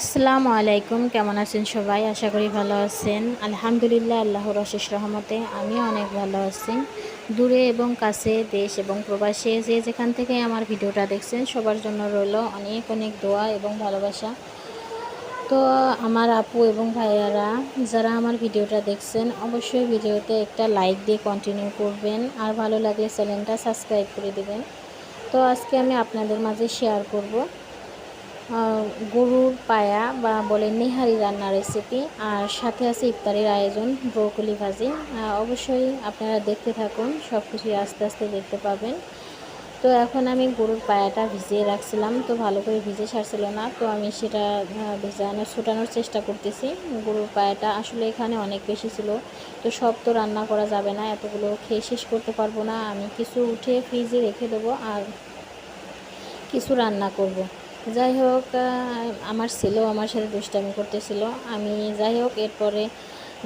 আসসালামু আলাইকুম, কেমন আছেন সবাই? আশা করি ভালো আছেন। আলহামদুলিল্লাহ, আল্লাহর অশেষ রহমতে আমি অনেক ভালো আছি। দূরে এবং কাছে দেশ এবং প্রবাসে যে যেখান থেকে আমার ভিডিওটা দেখছেন, সবার জন্য রইল অনেক অনেক দোয়া এবং ভালোবাসা। তো আমার আপু এবং ভাইয়ারা, যারা আমার ভিডিওটা দেখছেন, অবশ্যই ভিডিওতে একটা লাইক দিয়ে কন্টিনিউ করবেন আর ভালো লাগলে চ্যানেলটা সাবস্ক্রাইব করে দেবেন। তো আজকে আমি আপনাদের মাঝে শেয়ার করব। গরুর পায়া বা বলে নেহারি রান্নার রেসিপি আর সাথে আছে ইফতারের আয়োজন ব্রোকলি ভাজি অবশ্যই আপনারা দেখতে থাকুন সব কিছুই আস্তে আস্তে দেখতে পাবেন। তো এখন আমি গরুর পায়াটা ভিজিয়ে রাখছিলাম, তো ভালো করে ভিজে ছাড়ছিল না, তো আমি সেটা ভিজানো, ছোটানোর চেষ্টা করতেছি। গরুর পায়াটা আসলে এখানে অনেক বেশি ছিল, তো সব তো রান্না করা যাবে না, এতগুলো খেয়ে শেষ করতে পারব না। আমি কিছু উঠে ফ্রিজে রেখে দেবো আর কিছু রান্না করব। যাই হোক আমার ছেলেও আমার সাথে দুষ্টামি করতেছিল। আমি যাই হোক, এরপরে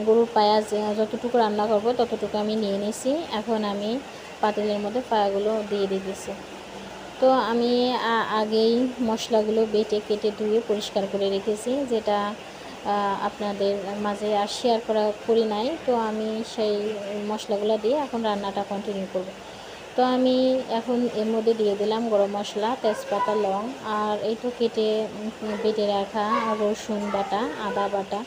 গরুর পায়া যতটুকু রান্না করব, ততটুকু আমি নিয়ে নিছি। এখন আমি পাতিলের মধ্যে পায়াগুলো দিয়ে দিতেছি। তো আমি আগেই মশলাগুলো বেটে কেটে ধুয়ে পরিষ্কার করে রেখেছি, যেটা আপনাদের মাঝে আর শেয়ার করা করি নাই। তো আমি সেই মশলাগুলো দিয়ে এখন রান্নাটা কন্টিনিউ করব। তো আমি এখন এর মধ্যে দিয়ে দিলাম গরম মশলা, তেজপাতা, লং, আর এই তো কেটে বেটে রাখা রসুন বাটা, আদা বাটা।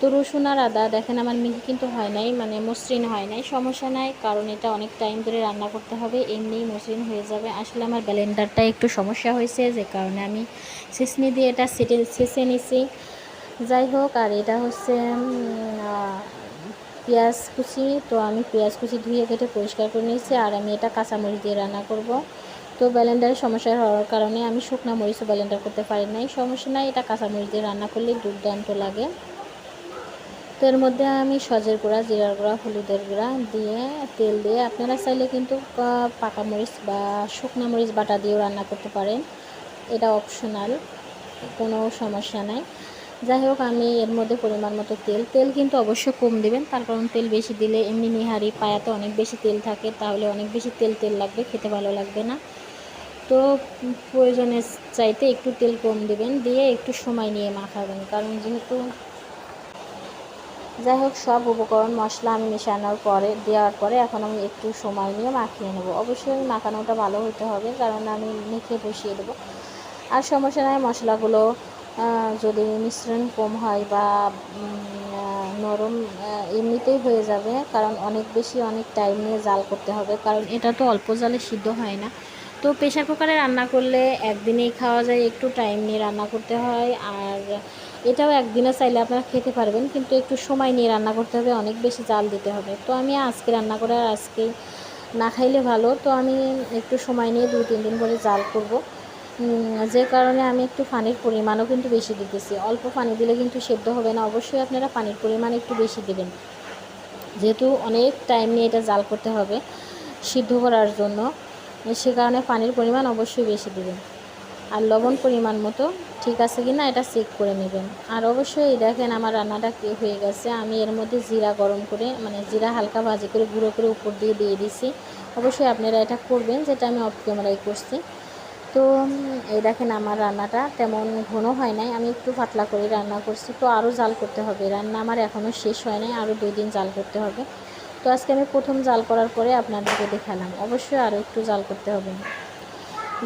তো রসুন আর আদা, দেখেন আমার মিহি কিন্তু হয় নাই মানে মসৃণ হয় নাই, সমস্যা নাই, কারণ এটা অনেক টাইম ধরে রান্না করতে হবে, এমনি মসৃণ হয়ে যাবে। আসলে আমার ব্যালেন্ডারটা একটু সমস্যা হয়েছে, যে কারণে আমি শেষনি দিয়ে এটা সেটে, শেষে নিছি। যাই হোক, আর এটা হচ্ছে পেঁয়াজ কুচি, তো আমি পেঁয়াজ কুচি ধুয়ে কেটে পরিষ্কার করে নিয়েছি আর আমি এটা কাঁচামরিচ দিয়ে রান্না করব। তো ব্যালেন্ডারের সমস্যা হওয়ার কারণে আমি শুকনা মরিচও ব্যালেন্ডার করতে পারি নাই। সমস্যা নাই, এটা কাঁচামরিচ দিয়ে রান্না করলে দুর্দান্ত লাগে। তো এর মধ্যে আমি সজের গুঁড়া, জিরার গুঁড়া, হলুদের গুঁড়া দিয়ে তেল দিয়ে আপনারা চাইলে কিন্তু পাকা মরিচ বা শুকনা মরিচ বাটা দিয়েও রান্না করতে পারেন। এটা অপশনাল কোনো সমস্যা নাই। যাই হোক, আমি এর মধ্যে পরিমাণ মতো তেল। তেল কিন্তু অবশ্যই কম দেবেন, তার কারণ তেল বেশি দিলে এমনি নিহারি পায়াতে অনেক বেশি তেল থাকে, তাহলে অনেক বেশি তেল তেল লাগবে, খেতে ভালো লাগবে না। তো প্রয়োজনের চাইতে একটু তেল কম দেবেন, দিয়ে একটু সময় নিয়ে মাখাবেন, কারণ যেহেতু যাই হোক, সব উপকরণ, মশলা আমি মেশানোর পরে, দেওয়ার পরে এখন আমি একটু সময় নিয়ে মাখিয়ে নেব। অবশ্যই আমি মাখানোটা ভালো হতে হবে, কারণ আমি মেখে বসিয়ে দেবো। আর সমস্যা নয় মশলাগুলো যদি মিশ্রণ কম হয় বা নরম এমনিতেই হয়ে যাবে, কারণ অনেক বেশি অনেক টাইম নিয়ে জাল করতে হবে, কারণ এটা তো অল্প জালে সিদ্ধ হয় না। তো প্রেশার কুকারে রান্না করলে একদিনেই খাওয়া যায়, একটু টাইম নিয়ে রান্না করতে হয়, আর এটাও একদিনে চাইলে আপনারা খেতে পারবেন, কিন্তু একটু সময় নিয়ে রান্না করতে হবে, অনেক বেশি জাল দিতে হবে। তো আমি আজকে রান্না করে আজকে না খাইলে ভালো, তো আমি একটু সময় নিয়ে দু তিন দিন পরে জাল করব। যে কারণে আমি একটু পানির পরিমাণও কিন্তু বেশি দিতেছি। অল্প পানি দিলে কিন্তু সেদ্ধ হবে না। অবশ্যই আপনারা পানির পরিমাণ একটু বেশি দেবেন। যেহেতু অনেক টাইম নিয়ে এটা জাল করতে হবে সিদ্ধ করার জন্য। সে কারণে পানির পরিমাণ অবশ্যই বেশি দেবেন। আর লবণ পরিমাণ মতো ঠিক আছে কি না এটা চেক করে নেবেন। আর অবশ্যই দেখেন আমার রান্নাটা কি হয়ে গেছে। আমি এর মধ্যে জিরা গরম করে মানে জিরা হালকা ভাজি করে, গুঁড়ো করে উপর দিয়ে দিয়ে দিছি। অবশ্যই আপনারা এটা করবেন, যেটা আমি অফ ক্যামেরায় করছি। তো এই দেখেন আমার রান্নাটা তেমন ঘন হয় নাই, আমি একটু পাতলা করে রান্না করছি। তো আরও জাল করতে হবে, রান্না আমার এখনও শেষ হয় নাই, আরও দুই দিন জাল করতে হবে। তো আজকে আমি প্রথম জাল করার পরে আপনাদেরকে দেখালাম, অবশ্যই আরও একটু জাল করতে হবে।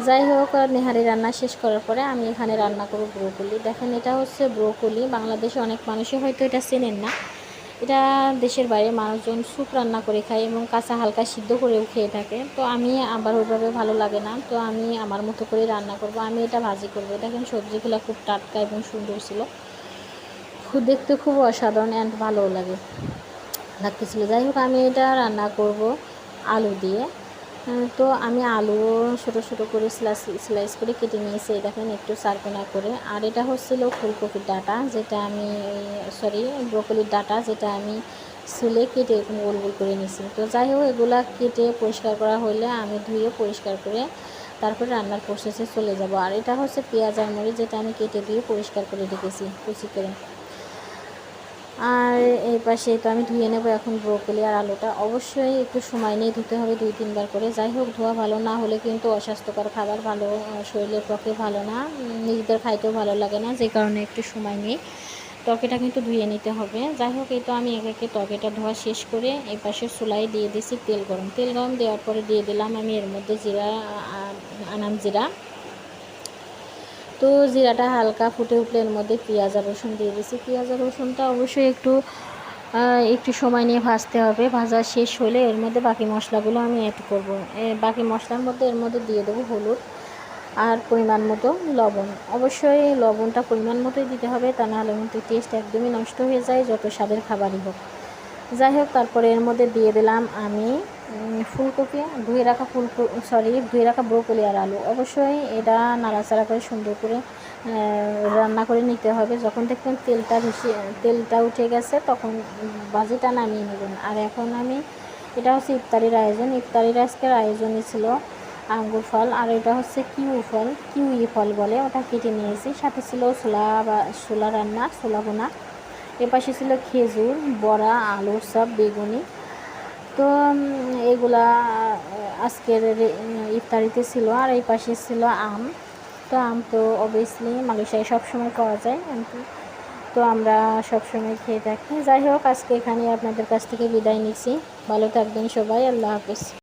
যাই হোক নেহারি রান্না শেষ করার পরে আমি এখানে রান্না করব ব্রোকলি। দেখেন এটা হচ্ছে ব্রোকলি, বাংলাদেশে অনেক মানুষই হয়তো এটা চেনেন না। এটা দেশের বাইরে মানুষজন স্যুপ রান্না করে খায় এবং কাঁচা হালকা সিদ্ধ করেও খেয়ে থাকে। তো আমি আবার ওইভাবে ভালো লাগে না। তো আমি আমার মতো করে রান্না করব। আমি এটা ভাজি করব। দেখেন সবজিগুলো খুব টাটকা এবং সুন্দর ছিল। খুব দেখতে খুব অসাধারণ অ্যান্ড ভালোও লাগে। লাগতেছিলো। যাই হোক, আমি এটা রান্না করব আলু দিয়ে। তো আমি আলু ছোটো ছোটো করে স্লাইস স্লাইস করে কেটে নিয়েছি দেখেন একটু চারকোনা করে। আর এটা হচ্ছিল ফুলকপির ডাটা, যেটা আমি সরি ব্রকলির ডাটা, যেটা আমি ছুলে কেটে এরকম গোল গোল করে নিয়েছি। তো যাই হোক, এগুলা কেটে পরিষ্কার করা হলে আমি ধুয়ে পরিষ্কার করে তারপরে রান্নার প্রসেসে চলে যাব। আর এটা হচ্ছে পেঁয়াজ আর মরিচ, যেটা আমি কেটে দিয়ে পরিষ্কার করে রেখেছি, কুচি করে। আর এই পাশে তো আমি ধুয়ে নেব এখন ব্রোকলি আর আলুটা। অবশ্যই একটু সময় নিয়ে ধুতে হবে, দুই তিনবার করে। যাই হোক, ধোয়া ভালো না হলে কিন্তু অস্বাস্থ্যকর খাবার ভালো শরীরের পক্ষে ভালো না। নিজেদের খাইতেও ভালো লাগে না, যে কারণে একটু সময় নিই টকেটা কিন্তু ধুয়ে নিতে হবে। যাই হোক, এই তো আমি একে একে টকেটা ধোয়া শেষ করে এই পাশে চুলাই দিয়ে দিছি তেল গরম। তেল গরম দেওয়ার পরে দিয়ে দিলাম আমি এর মধ্যে জিরা আনাম জিরা। তো জিরাটা হালকা ফুটে উঠলে এর মধ্যে পেঁয়াজ আর রসুন দিয়ে দিয়েছি পেঁয়াজ আর রসুনটা অবশ্যই একটু একটু সময় নিয়ে ভাজতে হবে। ভাজা শেষ হলে এর মধ্যে বাকি মশলাগুলো আমি অ্যাড করব। বাকি মশলার মধ্যে এর মধ্যে দিয়ে দেবো হলুদ আর পরিমাণ মতো লবণ। অবশ্যই লবণটা পরিমাণ মতোই দিতে হবে, তা নাহলে কিন্তু টেস্ট একদমই নষ্ট হয়ে যায়, যত স্বাদের খাবারই হোক। যাই হোক, তারপরে এর মধ্যে দিয়ে দিলাম আমি ফুলকপি, ধুয়ে রাখা ফুল সরি ধুয়ে রাখা ব্রোকলি আর আলু। অবশ্যই এটা নাড়াচাড়া করে সুন্দর করে রান্না করে নিতে হবে। যখন দেখবেন তেলটা বেশি তেলটা উঠে গেছে, তখন বাজিটা নামিয়ে নেবেন। আর এখন আমি, এটা হচ্ছে ইফতারির আয়োজন। ইফতারির আজকের আয়োজনই ছিল আঙ্গুর ফল, আর এটা হচ্ছে কিউ ফল। কিউই ফল বলে ওটা কেটে নিয়েছি। সাথে ছিল ছোলা বা, ছোলা রান্না, ছোলা বোনা এপাশে ছিল খেজুর, বড়া, আলুর সব বেগুনি। তো এগুলা আজকের ইফতারিতে ছিল, আর এই পাশে ছিল আম। তো আম তো অবভিয়াসলি মালয়েশিয়ায় সবসময় পাওয়া যায় তো। আমরা সবসময় খেয়ে থাকি। যাই হোক, আজকে এখানে আপনাদের কাছ থেকে বিদায় নিচ্ছি। ভালো থাকবেন সবাই, আল্লাহ হাফিজ।